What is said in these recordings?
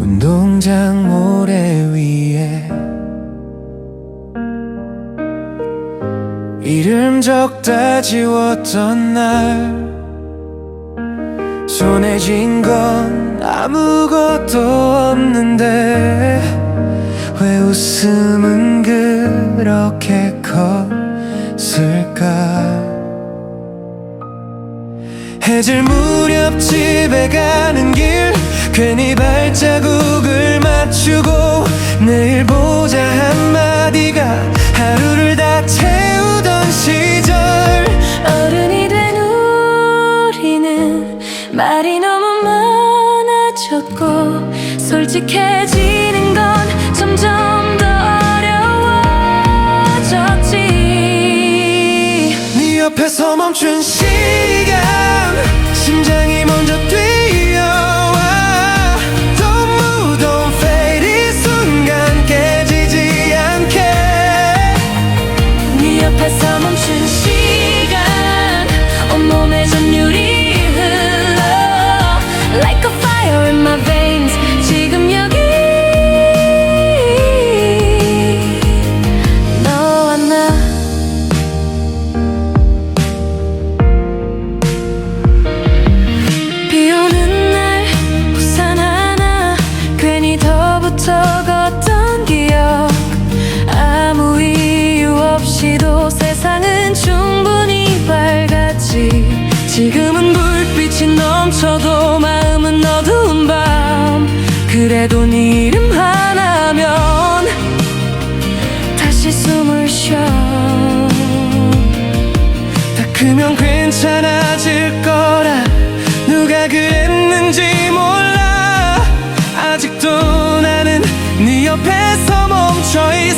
운동장 모래 위에 이름 적다 지웠던 날 손에 쥔 건 아무것도 없는데 왜 웃음은 그렇게 컸을까? 해질 무렵 집에 가는 맞추고 내일 보자 한마디가 하루를 다 채우던 시절. 어른이 된 우리는 말이 너무 많아졌고 솔직해지는 건 점점 더 어려워졌지. 네 옆에서 멈춘 시간 심장이 세상은 충분히 밝았지. 지금은 불빛이 넘쳐도 마음은 어두운 밤. 그래도 네 이름 하나면 다시 숨을 쉬어. 다 크면 괜찮아질 거라. 누가 그랬는지 몰라. 아직도 나는 네 옆에서 멈춰 있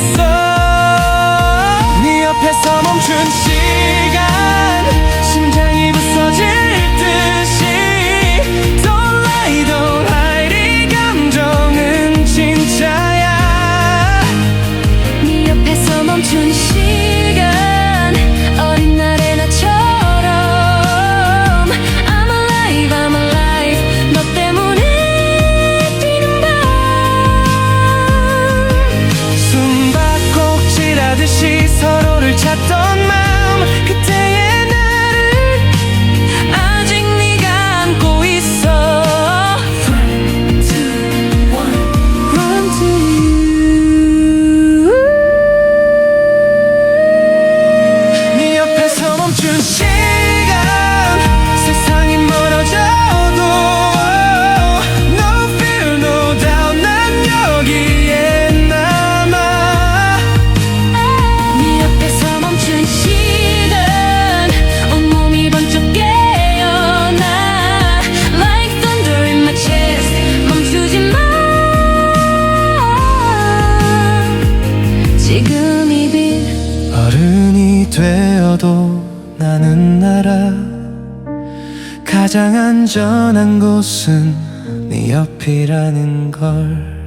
되어도 나는 알아 가장 안전한 곳은 네 옆이라는 걸